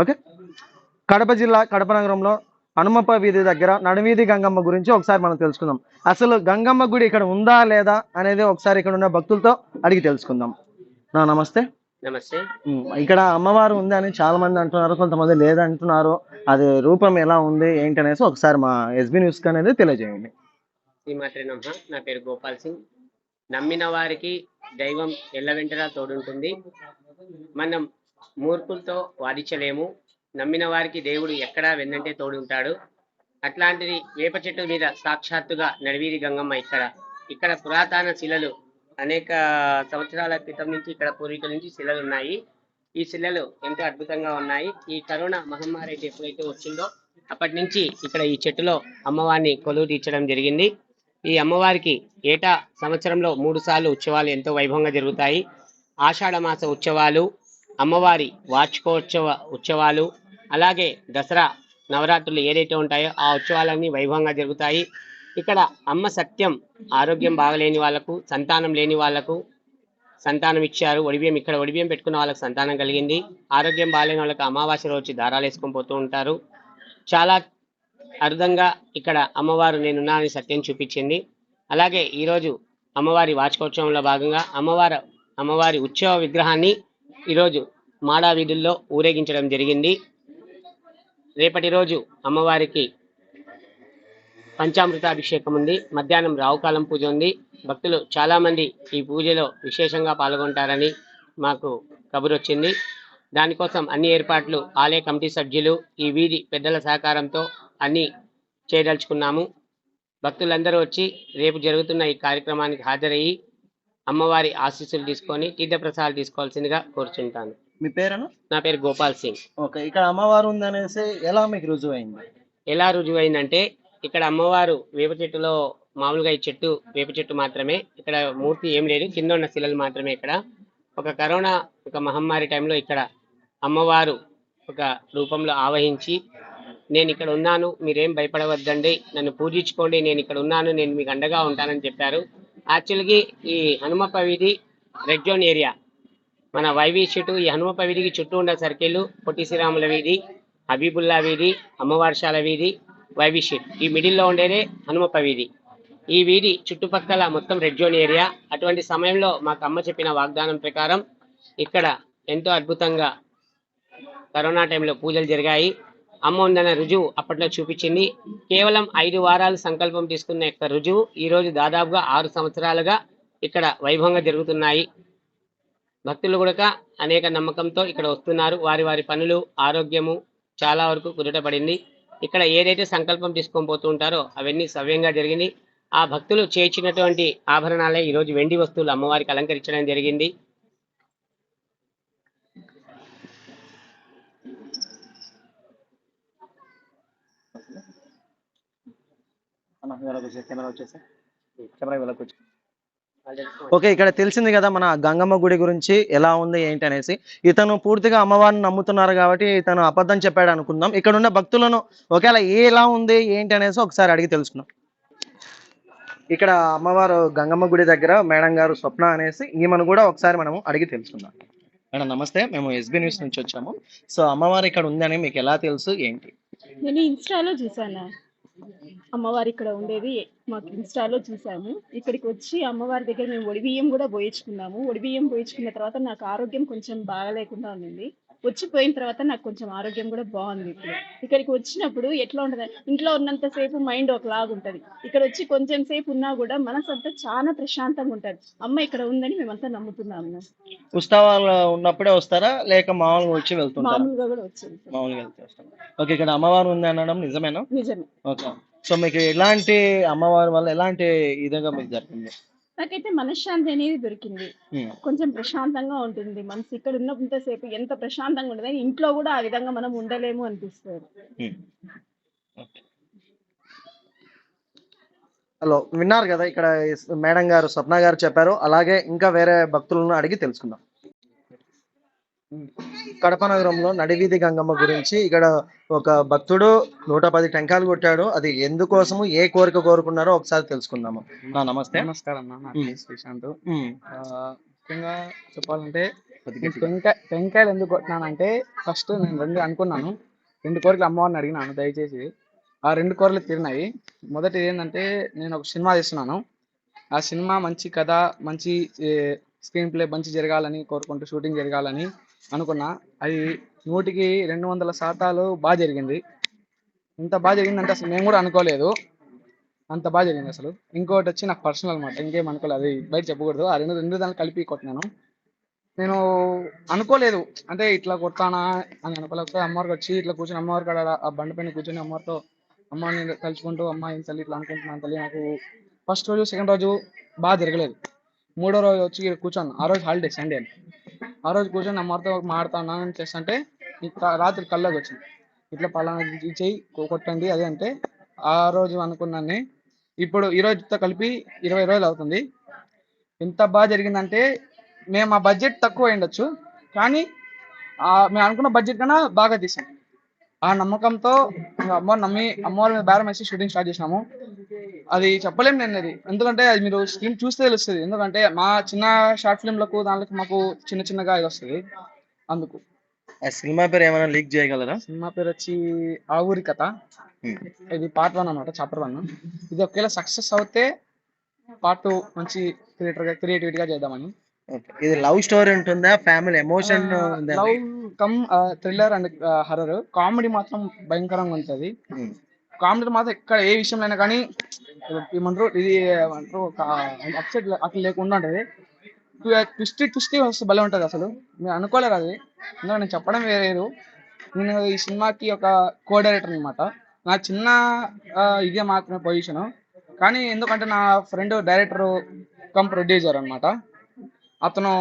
Okay. Kadapa జిల్లా కడప నగరంలో హనుమప్ప వీధి దగ్గర నడువీధి గంగమ్మ గురించి ఒకసారి మనం తెలుసుకుందాం. అసలు గంగమ్మ గుడి ఇక్కడ ఉందా లేదా అనేది ఒకసారి ఇక్కడ ఉన్న భక్తులతో అడిగి తెలుసుకుందాం. నా నమస్తే. నమస్తే. ఇక్కడ అమ్మవారు ఉంది అని చాలా మంది అంటున్నారు కొంతమంది లేదంటున్నారు. అది రూపం ఎలా ఉంది ఏంటి అనేసి ఒకసారి మా ఎస్బీ న్యూస్ అనేది తెలియజేయండి. నా పేరు గోపాల్ సింగ్. నమ్మిన వారికి దైవం ఎల్లవెంటలా తోడుంటుంది. మనం మూర్ఖులతో వాదించలేము. నమ్మిన వారికి దేవుడు ఎక్కడా వెన్నంటే తోడుంటాడు. అట్లాంటిది వేప చెట్టు మీద సాక్షాత్తుగా నడివీరి గంగమ్మ ఇక్కడ. ఇక్కడ పురాతన శిలలు అనేక సంవత్సరాల క్రితం నుంచి ఇక్కడ పూర్వీకుల నుంచి శిలలు ఉన్నాయి. ఈ శిలలు ఎంతో అద్భుతంగా ఉన్నాయి. ఈ కరోనా మహమ్మారి అయితే ఎప్పుడైతే వచ్చిందో అప్పటి నుంచి ఇక్కడ ఈ చెట్టులో అమ్మవారిని కొలువు తీర్చడం జరిగింది. ఈ అమ్మవారికి ఏటా సంవత్సరంలో మూడు సార్లు ఉత్సవాలు ఎంతో వైభవంగా జరుగుతాయి. ఆషాఢమాస ఉత్సవాలు అమ్మవారి వార్షికోత్సవ ఉత్సవాలు అలాగే దసరా నవరాత్రులు ఏదైతే ఉంటాయో ఆ ఉత్సవాలన్నీ వైభవంగా జరుగుతాయి. ఇక్కడ అమ్మ సత్యం ఆరోగ్యం బాగలేని వాళ్ళకు సంతానం లేని వాళ్ళకు సంతానం ఇచ్చారు. ఒడిబియ్యం ఇక్కడ ఒడిబియ్యం పెట్టుకున్న వాళ్ళకి సంతానం కలిగింది. ఆరోగ్యం బాగాలేని వాళ్ళకి అమావాస్య రోజు దారాలు వేసుకొని పోతూ ఉంటారు. చాలా అర్థంగా ఇక్కడ అమ్మవారు నేనున్నానని సత్యం చూపించింది. అలాగే ఈరోజు అమ్మవారి వార్షికోత్సవంలో భాగంగా అమ్మవారు అమ్మవారి ఉత్సవ విగ్రహాన్ని ఈరోజు మాడా వీధుల్లో ఊరేగించడం జరిగింది. రేపటి రోజు అమ్మవారికి పంచామృతాభిషేకం ఉంది. మధ్యాహ్నం రావుకాలం పూజ ఉంది. భక్తులు చాలామంది ఈ పూజలో విశేషంగా పాల్గొంటారని మాకు కబురు వచ్చింది దానికోసం అన్ని ఏర్పాట్లు ఆలయ కమిటీ సభ్యులు ఈ వీధి పెద్దల సహకారంతో అన్ని చేయదలుచుకున్నాము. భక్తులందరూ వచ్చి రేపు జరుగుతున్న ఈ కార్యక్రమానికి హాజరయ్యి అమ్మవారి ఆశీస్సులు తీసుకొని తీర్థప్రసాదాలు తీసుకోవాల్సిందిగా కోరుచుంటాను. మీ పేరును? నా పేరు గోపాల్ సింగ్. ఓకే ఇక్కడ అమ్మవారు ఉంది అనేసి ఎలా మీకు రుజువు అయింది ఎలా రుజువైందంటే ఇక్కడ అమ్మవారు వేప చెట్టులో మామూలుగా ఈ చెట్టు వేప చెట్టు మాత్రమే ఇక్కడ మూర్తి ఏం లేదు కింద ఉన్న శిలలు మాత్రమే ఇక్కడ. ఒక కరోనా ఒక మహమ్మారి టైంలో ఇక్కడ అమ్మవారు ఒక రూపంలో ఆవహించి నేను ఇక్కడ ఉన్నాను మీరేం భయపడవద్దండి. నన్ను పూజించుకోండి నేను ఇక్కడ ఉన్నాను నేను మీకు అండగా ఉంటానని చెప్పారు. యాక్చువల్గా ఈ హనుమప్ప వీధి రెడ్ జోన్ ఏరియా మన వైవి చెట్టు ఈ హనుమప్ప వీధికి చుట్టూ ఉన్న సర్కిల్ పొట్టి శ్రీరాముల వీధి హబీబుల్లా వీధి అమ్మవార్షాల వీధి వైవి షీట్. ఈ మిడిల్లో ఉండేదే హనుమప్ప వీధి ఈ వీధి చుట్టుపక్కల మొత్తం రెడ్ జోన్ ఏరియా. అటువంటి సమయంలో మాకు అమ్మ చెప్పిన వాగ్దానం ప్రకారం ఇక్కడ ఎంతో అద్భుతంగా కరోనా టైంలో పూజలు జరిగాయి. అమ్మ ఉందన్న రుజువు అప్పట్లో చూపించింది. కేవలం ఐదు వారాలు సంకల్పం తీసుకున్న యొక్క రుజువు ఈరోజు దాదాపుగా ఆరు సంవత్సరాలుగా ఇక్కడ వైభవంగా జరుగుతున్నాయి. భక్తులు కూడా అనేక నమ్మకంతో ఇక్కడ వస్తున్నారు. వారి వారి పనులు ఆరోగ్యము చాలా వరకు కుదుటపడింది. ఇక్కడ ఏదైతే సంకల్పం తీసుకొని పోతూ ఉంటారో అవన్నీ సవ్యంగా జరిగింది. ఆ భక్తులు చేర్చినటువంటి ఆభరణాలే ఈరోజు వెండి వస్తువులు అమ్మవారికి అలంకరించడం జరిగింది అన్న, ఇవాళకి వచ్చే- కెమెరా వచ్చేసి. కెమెరా ఇవాళకి వచ్చి ఓకే ఇక్కడ తెలిసింది కదా మన గంగమ్మ గుడి గురించి ఎలా ఉంది ఏంటి అనేసి. ఇతను పూర్తిగా అమ్మవారిని నమ్ముతున్నారు కాబట్టి ఇతను అబద్ధం చెప్పాడు అనుకుందాం. ఇక్కడ ఉన్న భక్తులను ఒకవేళ ఎలా ఉంది ఏంటి అనేసి ఒకసారి అడిగి తెలుసుకుందాం. ఇక్కడ అమ్మవారు గంగమ్మ గుడి దగ్గర మేడం గారు స్వప్న అనేసి ఈమెను కూడా ఒకసారి మనము అడిగి తెలుసుకుందాం. మేడం నమస్తే మేము ఎస్బీ న్యూస్ నుంచి వచ్చాము. సో అమ్మవారు ఇక్కడ ఉందని మీకు ఎలా తెలుసు ఏంటి? నేను ఇన్స్టాలో చూసాను అమ్మవారు ఇక్కడ ఉండేది మాకు ఇన్స్టాలో చూసాము. ఇక్కడికి వచ్చి అమ్మవారి దగ్గర మేము ఒడిబియ్యం కూడా పోయించుకున్నాము. ఒడిబియ్యం పోయించుకున్న తర్వాత నాకు ఆరోగ్యం కొంచెం బాగలేకుండా ఉంది వచ్చి పోయిన తర్వాత నాకు కొంచెం ఆరోగ్యం కూడా బాగుంది ఇప్పుడు. ఇక్కడికి వచ్చినప్పుడు ఎట్లా ఉంటుంది? ఇంట్లో ఉన్నంత సేపు మైండ్ ఒకలాగా ఉంటుంది. ఇక్కడ వచ్చి కొంచెం సేపు ఉన్నా కూడా మనసు అంతా చాలా ప్రశాంతంగా ఉంటుంది. అమ్మ ఇక్కడ ఉందని మేమంతా నమ్ముతున్నాము ఉత్సవాలు ఉన్నప్పుడే వస్తారా? లేక మామూలుగా వచ్చి వెళ్తుంటారా? మామూలుగా కూడా వచ్చింది మామూలుగా వెళ్తే ఓకే ఇక్కడ అమ్మవారు ఉంది అనడం నిజమేనా? నిజమే. ఓకే. సో మీకు ఎలాంటి అమ్మవారి వల్ల ఎలాంటి విధంగా మీకు జరిగింది? నాకైతే మనశ్శాంతి అనేది దొరికింది. కొంచెం ప్రశాంతంగా ఉంటుంది. మనసు ఇక్కడ ఉన్నంతసేపు ఎంత ప్రశాంతంగా ఉంటుంది ఇంట్లో కూడా ఆ విధంగా మనం ఉండలేము అనిపిస్తుంది. హలో విన్నారు కదా ఇక్కడ మేడం గారు స్వప్న గారు చెప్పారు. అలాగే ఇంకా వేరే భక్తులను అడిగి తెలుసుకుందాం. కడప నగరంలో నడివీధి గంగమ్మ గురించి ఇక్కడ ఒక భక్తుడు నూట పది టెంకాయలు కొట్టాడు. అది ఎందుకోసము ఏ కోరిక కోరుకున్నారో ఒకసారి తెలుసుకుందాము. నా నమస్తే. నమస్కారం నా. పేరు శ్రీశాంత్. ముఖ్యంగా చెప్పాలంటే టెంకాయ టెంకాయలు ఎందుకు కొట్టినానంటే ఫస్ట్ నేను రెండు అనుకున్నాను. రెండు కోరికలు అమ్మవారిని అడిగినాను దయచేసి. ఆ రెండు కోరికలు తీరినాయి. మొదటి ఏంటంటే నేను ఒక సినిమా తీస్తున్నాను. ఆ సినిమా మంచి కథ మంచి స్క్రీన్ ప్లే మంచి జరగాలని కోరుకుంటూ షూటింగ్ జరగాలని అనుకున్నా. అది నూటికి రెండు వందల శాతాలు బాగా జరిగింది. ఇంత బాగా జరిగిందంటే అసలు నేను కూడా అనుకోలేదు. అంత బాగా జరిగింది అసలు. ఇంకోటి వచ్చి నాకు పర్సనల్ అనమాట. ఇంకేం అనుకోలేదు. అది బయట చెప్పకూడదు. ఆ రెండు రెండు దాన్ని కలిపి కొట్టినాను. నేను అనుకోలేదు. అంటే ఇట్లా కొడతానా అని అనుకోలేకపోతే అమ్మవారికి వచ్చి ఇట్లా కూర్చొని అమ్మవారి కాడ ఆ బండి పైన కూర్చొని అమ్మవారితో అమ్మని తలుచుకుంటూ అమ్మ ఏం తల్లి ఇట్లా అనుకుంటున్నాను తల్లి నాకు ఫస్ట్ రోజు సెకండ్ రోజు బాగా జరగలేదు. మూడో రోజు వచ్చి కూర్చొని కూర్చోను ఆ రోజు హాలిడే సండే. అని ఆ రోజు కూర్చొని అమ్మతో మాడుతాను అని చేస్తుంటే రాత్రి కళ్ళకి వచ్చింది. ఇట్లా పలానా చేయి కొట్టండి అదే అంటే ఆ రోజు అనుకున్నాను ఇప్పుడు ఈ రోజుతో కలిపి ఇరవై రోజులు అవుతుంది. ఎంత బాగా జరిగిందంటే మేము ఆ బడ్జెట్ తక్కువ అయిండొచ్చు కానీ మేము అనుకున్న బడ్జెట్ కన్నా బాగా తీసాం. ఆ నమ్మకంతో అమ్మవారు నమ్మి అమ్మవారి మీద బేరం వేసి షూటింగ్ స్టార్ట్ చేసినాము. అది చెప్పలేం నేను అది. ఎందుకంటే అది మీరు స్క్రీన్ చూస్తే తెలుస్తుంది. ఎందుకంటే మా చిన్న షార్ట్ ఫిల్మ్లకు దాంట్లో మాకు చిన్న చిన్నగా ఇది వస్తుంది. అందుకు. ఆ సినిమా పేరు ఏమైనా లీక్ చేయగలరా? సినిమా పేరు వచ్చి ఆ ఊరి కథ. ఇది పార్ట్ వన్ అనమాట చాప్టర్ వన్. ఇది ఒకవేళ సక్సెస్ అవుతే పార్ట్ టూ మంచి క్రియేటర్గా క్రియేటివిటీ గా చేద్దామని. ఇది లవ్ స్టోరీ ఉంటుందా? Family emotion love cum thriller and horror. Comedy మాత్రం భయంకరంగా ఉంటుంది. కామెడీ మాత్రం ఎక్కడ ఏ విషయంలో అయినా కానీ ఏమంటారు ఇది ఏమంటారు అప్సెట్ అట్లా లేకుండా ఉంటుంది. ట్విస్ట్ ట్విస్ట్ వస్తే భలే ఉంటుంది అసలు. మీరు అనుకోలేరు అది. ఎందుకంటే నేను చెప్పడం వేరేరు నేను ఈ సినిమాకి ఒక కో డైరెక్టర్ అనమాట నా చిన్న ఇదే మాత్రమే పొజిషన్ కానీ ఎందుకంటే నా ఫ్రెండ్ డైరెక్టర్ కమ్ ప్రొడ్యూసర్ అనమాట అతను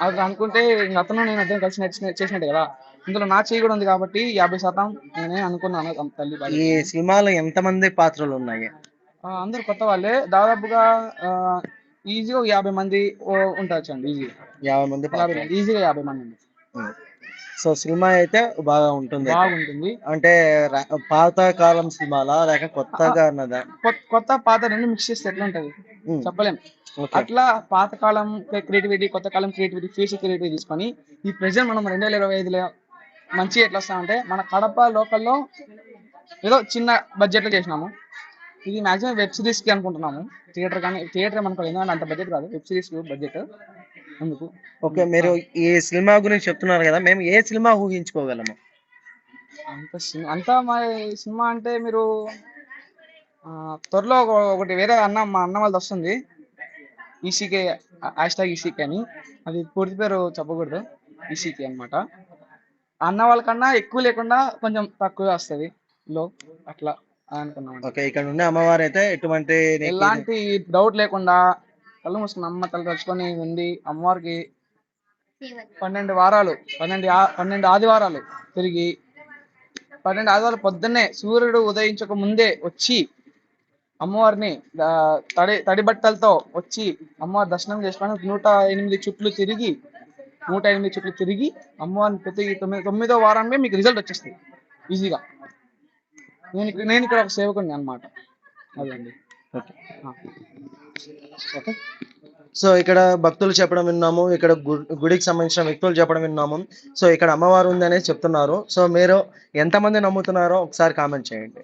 అతను అనుకుంటే అతను నేను అతను కలిసి నచ్చిన చేసినట్టు కదా. ఇందులో నా చేయి కూడా ఉంది కాబట్టి యాభై శాతం నేనే అనుకున్నాను తల్లి బాధ్యత. ఈ సినిమాలో ఎంతమంది పాత్రలు ఉన్నాయి? ఆ, అందరూ కొత్త వాళ్ళే. దాదాపుగా ఈజీగా యాభై మంది ఉండొచ్చు అండి ఈజీగా. యాభై మంది యాభై పాత్రలు. మంది ఈజీగా యాభై మంది అండి సో సినిమా అయితే బాగా ఉంటుంది. బాగుంటుంది. అంటే ర- పాత కాలం సినిమాలా? లేక కొత్తగా అన్నదా? కొత్త కొత్త పాత రెండు మిక్స్ చేస్తే ఎట్లా ఉంటది? ఉమ్. చెప్పలేం. అట్లా పాతకాలం క్రియేటివిటీ కొత్త కాలం క్రియేటివిటీ ఫ్యూచర్ క్రియేటివిటీ తీసుకొని ఈ ప్రెజెంట్ మనం రెండు వేల ఇరవై ఐదులో మంచి ఎట్లా వస్తామంటే మన కడప లోకల్లో ఏదో చిన్న బడ్జెట్లో చేసినాము. ఇది మాక్సిమం వెబ్ సిరీస్కి అనుకుంటున్నాము. థియేటర్ కానీ థియేటర్ అనుకోలేదు. ఎందుకంటే అంత బడ్జెట్ కాదు. వెబ్ సిరీస్ బడ్జెట్ అందుకు. ఓకే మీరు ఈ సినిమా గురించి చెప్తున్నారు కదా మేము ఏ సినిమా ఊహించుకోగలము? అంత సినిమా అంతా మా సినిమా అంటే మీరు త్వరలో ఒక- ఒకటి వేరే అన్న మా అన్న వాళ్ళది వస్తుంది. ఈసీకే హ్యాష్ ట్యాగ్ ఈసీకే అని. అది పూర్తి పేరు చెప్పకూడదు. ఈసీకే అన్నమాట. అన్న వాళ్ళకన్నా ఎక్కువ లేకుండా కొంచెం తక్కువ వస్తుంది. లో అట్లా అనుకున్నాం ఓకే ఇక్కడ ఉండే అమ్మవారు అయితే ఎటువంటి ఎలాంటి డౌట్ లేకుండా కళ్ళు మూసుకుని అమ్మ తల తలుచుకొని ఉంది అమ్మవారికి పన్నెండు వారాలు పన్నెండు పన్నెండు ఆదివారాలు తిరిగి పన్నెండు ఆదివారాలు పొద్దున్నే సూర్యుడు ఉదయించక ముందే వచ్చి అమ్మవారిని తడి తడి బట్టలతో వచ్చి అమ్మవారి దర్శనం చేసుకొని నూట ఎనిమిది చుట్లు తిరిగి నూట ఎనిమిది చుట్లు తిరిగి అమ్మవారిని ప్రతి తొమ్మిది తొమ్మిదో వారానికి మీకు రిజల్ట్ వచ్చేస్తుంది ఈజీగా నేను నేను ఇక్కడ ఒక సేవకుని అన్నమాట. అదండి. ఓకే. సో ఇక్కడ భక్తులు చెప్పడం విన్నాము. ఇక్కడ గుడికి సంబంధించిన వ్యక్తులు చెప్పడం విన్నాము. సో ఇక్కడ అమ్మవారు ఉంది అనేది చెప్తున్నారు. సో మీరు ఎంతమంది నమ్ముతున్నారో ఒకసారి కామెంట్ చేయండి.